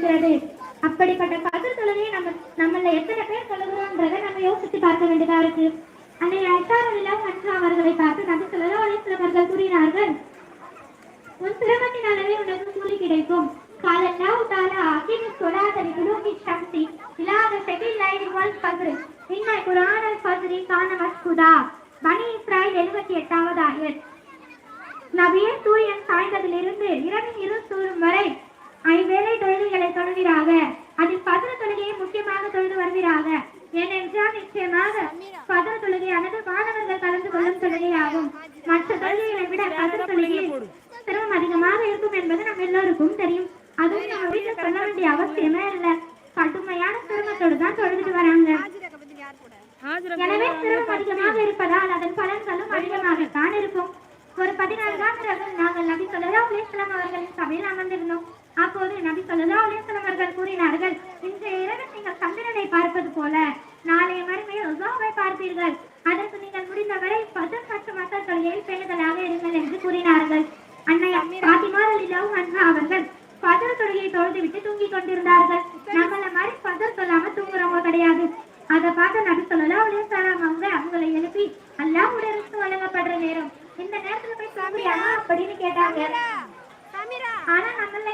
இருக்கிறது. அப்படிப்பட்ட பதில் தொழுகையை நம்ம நம்மள எத்தனை பேர் தொழுகிறோன்றதை நம்ம யோசித்து பார்க்க வேண்டியதா இருக்கு. அன்னை அவர்களை பார்த்து நபி சொல்லலாம் அவர்கள் கூறினார்கள். உன் சிரமத்தினாலவே உனக்கு கூலி கிடைக்கும். எட்டாவது ஆயர். நபியே சூரியன் சாய்ந்ததிலிருந்து இரவின் இரு சூரும் வரை ஐவேளை தொழில் தொழுகையை தொழுது வருகிறாக. ஏனென்றால் நிச்சயமாக பதர தொழுகையானது மாணவர்கள் கலந்து கொள்ளும் தொழுகையாகும். மற்ற தொழுகைகளை விட பதர தொழுகையில் சிரமம் அதிகமாக இருக்கும் என்பது நம் எல்லோருக்கும் தெரியும். அதுவும் நம்ம வீட்டில் சொல்ல வேண்டிய அவசியமே இல்லை. கடுமையான சிரமத்தோடு தான் தொழுதுட்டு வராங்க. எனவே சிரமம் அதிகமாக இருப்பதால் அதன் பலன்களும் அதிகமாகத்தான் இருக்கும். ஒரு பதினான்காம் நாங்கள் நபி சொல்லதா உலேஸ்லாம் அவர்களின் சபையில் அமர்ந்திருந்தோம். அப்போது நபி சொல்லதா உலேஸ் கூறினார்கள். இன்றைய இரவு நீங்கள் சந்திரனை பார்ப்பது போல. நாளைய மறுமையில் உசாவை பார்ப்பீர்கள். அதற்கு நீங்கள் முடிந்தவரை பதம் மற்றும் மக்கள் தொழிலில் இருங்கள் என்று கூறினார்கள். அன்னை பாத்திமாரல் அலிலாவும் அண்ணா அவர்கள் பதர் தொழுகையை தொழுது விட்டு தூங்கிக் கொண்டிருந்தார்கள். நம்மள மாதிரி பதர் சொல்லாம தூங்குறவங்க கிடையாது. அதை பார்த்த நபி சொல்லலாம் அலிஸ்லாம் அவங்க அவங்களை எழுப்பி அல்லாஹ்வுடைய ரிஸ்க் வழங்கப்படுற நேரம். இந்த நேரத்துல போய் தூங்குறியாமா அப்படின்னு கேட்டாங்க. ஆனா நம்மள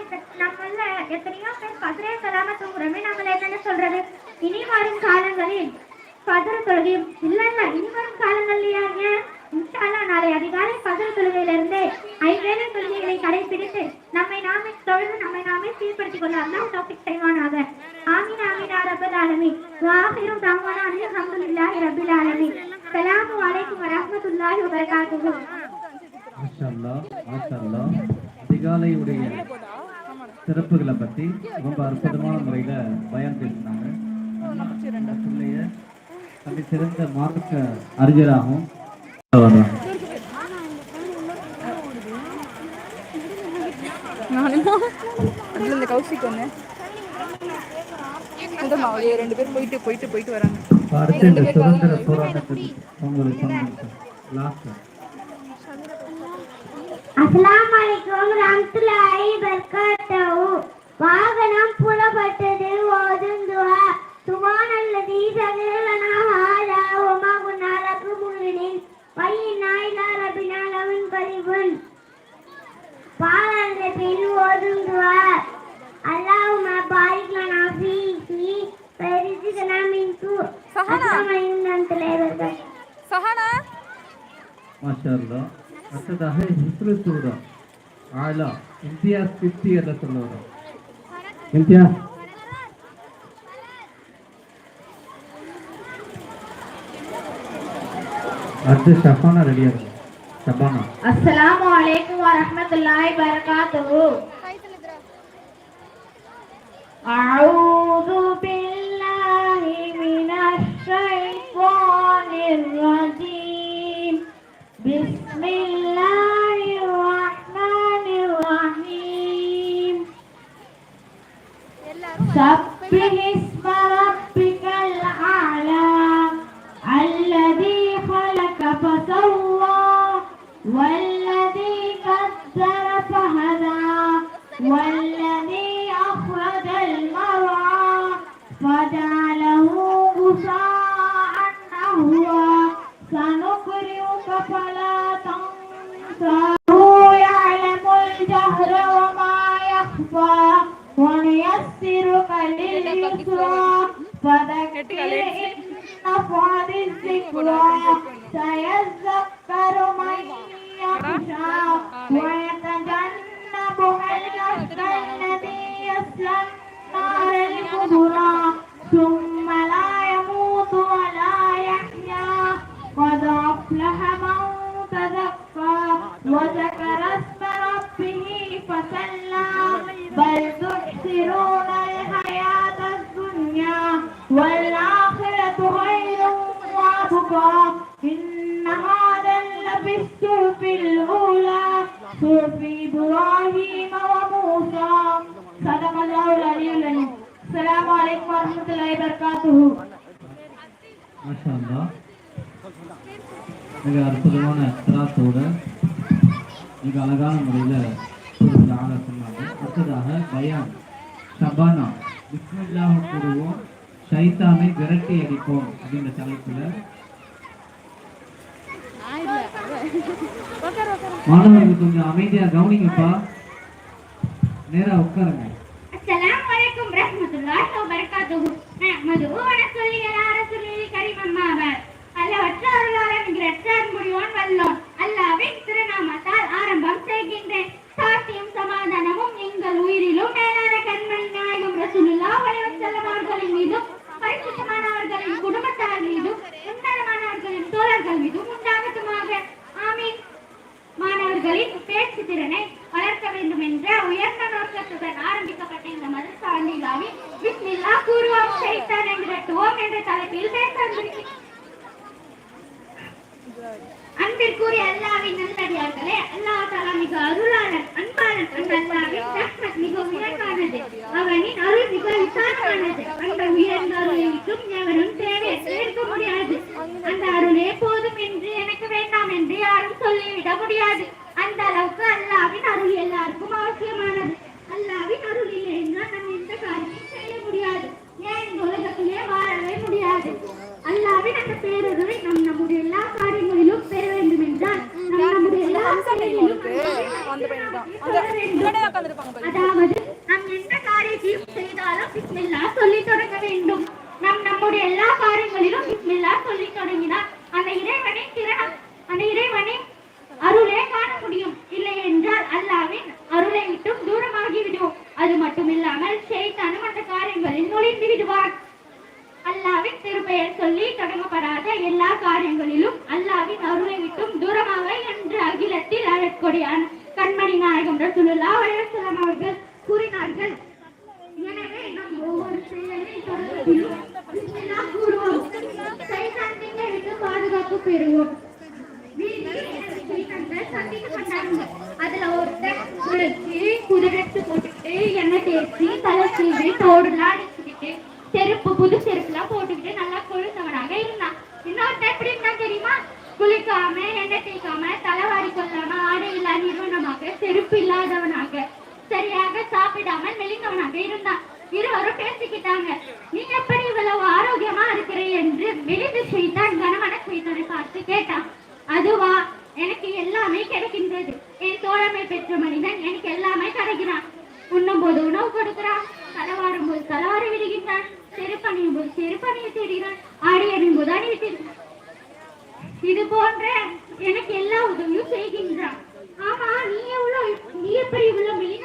எத்தனையோ பேர் பதரே சொல்லாம தூங்குறோமே நம்மள என்னன்னு சொல்றது? இனி வரும் காலங்களில் பதற இல்ல இல்ல இனி வரும் காலங்கள்லயா இன்ஷால்லா நாளை அதிகாலை பதற தொழுகையிலிருந்து ஐவேளை தொழுகைகளை கடைபிடித்து நம்மை நாமே தொழுது நம்மை நாமே சீர்படுத்திக் கொள்ள அல்லாஹ் தௌஃபிக் செய்வானாக. ஆமீன் ஆமீன் யா ரப்பல் ஆலமீன். வாஹிரும் ஸலாமு அலைக்கும் வரஹ்மத்துல்லாஹி வபரகாத்துஹு. மாஷா அல்லாஹ், மாஷா அல்லாஹ். அதிகாலையுடைய சிறப்புகளை பத்தி ரொம்ப அற்புதமான முறையில பயன் பேசினாங்க. பிள்ளைய தன்னை சிறந்த மார்க்க அறிஞராகவும் வர்றாங்க. இந்த கௌசிக் ஒன்று ரெண்டு பேர் போயிட்டு போயிட்டு போயிட்டு வராங்க. அடுத்து இந்த சுதந்திர போராட்டத்தில் உங்களுக்கு லாஸ்ட் அஸ்ஸலாமு அலைக்கும் ரஹ்மத்துல்லாஹி வபரகாத்துஹு. வாகனம் புறப்பட்டது ஓதும் துஆ சுப்ஹானல்லதி சகலனா ஹாலா வமா குன்னா லகு முக்மினின் வையினா இலா ரப்பினா லவன் கரிபுன். பாலந்த பின் ஓதும் துஆ அல்லாஹும்ம பாரிக் லனா சஹானா. அஸ்ஸலாமு அலைக்கும் ரஹ்மத்துல்லாஹி வபரகாத்துஹு. சஹானா. மாஷா அல்லாஹ். அடுத்ததாக ஹிஸ்ரு சூரா ஆலா இம்தியாஸ் பிப்தி என்ற சொல்ல வரும் அடுத்து ஷஃபானா ரெடியா இருக்கு. ஷபானா. அஸ்ஸலாமு அலைக்கும் வரஹ்மத்துல்லாஹி வபரகாத்துஹு. سبح اسم ربك ونيسرك لليسرى فذكر إن نفعت الذكرى سيذكر من يخشى ويتجنبها الأشقى الذي يصلى النار الكبرى ثم لا يموت ولا يحيا قد أفلح من والآخرة خير وأبقى إن هذا لفي الصحف الأولى صحف إبراهيم وموسى صدق الله العلي العليم السلام عليكم ورحمة الله وبركاته மாஷா அல்லாஹ். மிக அற்புதமான திராத்தோட மிக அழகான முறையில் ஆள சொன்னாங்க அடுத்ததாக பயான் ஷபானா பிஸ்மில்லாஹ் கூறுவோம் ஷைத்தானை விரட்டி அடிப்போம் அப்படின்ற தலைப்புல. மாணவர்கள் கொஞ்சம் அமைதியா கவனிங்கப்பா. நேரா உட்காருங்க. அஸ்ஸலாமு அலைக்கும் ரஹ்மத்துல்லாஹி வ ரசூலில் கரீம் அருளாளன் முடியோன் வல்லோன். அல்லாஹ்வின் திருநாமத்தால் ஆரம்பம் செய்கின்றேன். சாத்தியம் சமாதானமும் எங்கள் உயிரிலும் மேலான கண்மணி நாயகம் ரசூலுல்லாஹி அலைஹி வஸல்லம் அவர்களின் மீதும் பரிசுத்தமானவர்களின் குடும்பத்தார் மீதும் உன்னதமானவர்களின் தோழர்கள் மீதும் உண்டாகட்டுமாக. ஆமீன். மாணவர்களின் பேச்சு திறனை வளர்க்க வேண்டும் என்ற உயர்ந்த நோக்கத்துடன் ஆரம்பிக்கப்பட்ட இந்த மதரசா நிலாவில் பிஸ்மில்லா கூறுவோம் ஷைத்தான் டோம் என்ற தலைப்பில் பேச அன்பிற்குரிய அல்லாவின் நல்லடியார்களே அல்லாஹ் தஆலா மிக அருளாளன் அன்பாளன் அந்த ரஹ்மத் மிக உயர்வானது அவனின் அருள் மிக விசாலமானது அந்த உயர்ந்த அருளைக்கும் எவரும் முடியாது அந்த அருளே போதும் என்று எனக்கு வேண்டாம் என்று யாரும் சொல்லிவிட முடியாது அந்த அளவுக்கு அல்லாவின் அருள் எல்லாருக்கும் அவசியமானது. அல்லாவின் அருள் இல்லை என்றால் நம்ம எந்த காரியமும் செய்ய முடியாது ஏன் இந்த உலகத்திலே வாழவே முடியாது அல்லாவின் அந்த பேரருளை நம் நம்முடைய எல்லா காரியங்களிலும் பெற வேண்டும் என்றால் நம் நம்முடைய எல்லா காரியங்களிலும் அந்த பையன் தான் பெற வேண்டும். முன்னாடியே உட்காந்துருப்பாங்க பாரு அதாவது நாம் எந்த காரியத்தையும் செய்தாலும் பிஸ்மில்லா சொல்லி தொடங்க வேண்டும். நாம் நம்முடைய எல்லா காரியங்களிலும் பிஸ்மில்லா சொல்லி தொடங்கினால் அந்த இறைவனை திறன் அந்த இறைவனை அருளே காண முடியும். இல்லை என்றால் அல்லாவின் அருளை விட்டும் தூரமாகி விடுவோம் அது மட்டுமில்லாமல் செய்தானும் அந்த காரியங்களில் நுழைந்து விடுவார் அல்லாவின் திருப்பெயர் சொல்லி தொடங்கப்படாத எல்லா காரியங்களிலும் அல்லாவின் அருளை விட்டும் தூரமாக என்று அகிலத்தில் அழற்கொடியான் கண்மணி நாயகம் ரசூலுல்லாஹ் அவர்கள் கூறினார்கள் எனவே நம் ஒவ்வொரு செயலை தொடர்பிலும் பிஸ்மில்லாஹ் கூறுவோம் சைத்தான் தீங்கை விட்டு பாதுகாப்பு பெறுவோம் வீதியில் சைத்தான்கள் சந்தித்து கொண்டாங்க அதுல ஒருத்தன் குளிச்சு போட்டுக்கிட்டு எண்ணெய் தேய்ச்சி தலை சீவி தோடுலாம் அடிச்சுக்கிட்டு செருப்பு புது செருப்புலாம் போட்டுக்கிட்டு நல்லா கொழுந்தவனாக இருந்தான் இன்னொருத்தன் எப்படி இருந்தான் தெரியுமா குளிக்காம எண்ணெய் தேய்க்காம தலைவாரி கொள்ளாம ஆடை இல்லா நிறுவனமாக செருப்பு இல்லாதவனாக சாப்பிடாமல் மெலிந்தவனாக இருந்தான். இருவரும் பேசிக்கிட்டாங்க. நீ எப்படி இவ்வளவு ஆரோக்கியமா இருக்கிற? என்று மெலிந்து செய்தான் கனமன செய்தனை பார்த்து கேட்டான். அதுவா எனக்கு எல்லாமே கிடைக்கின்றது. என் தோழமை பெற்ற மனிதன் எனக்கு எல்லாமே கிடைக்கிறான் உண்ணும் போது உணவு கொடுக்கிறான். களவாடும் போது தலவாறு விடுகின்றான். செருப்பணியும் போது செருப்பணியை தேடுகிறான். ஆடி அணியும் போது அணிவி தேடுகிறான். இது போன்ற எனக்கு எல்லா உதவியும் செய்கின்றான். ஆமா நீ எவ்வளவு நீ எப்படி இவ்வளவு மெலின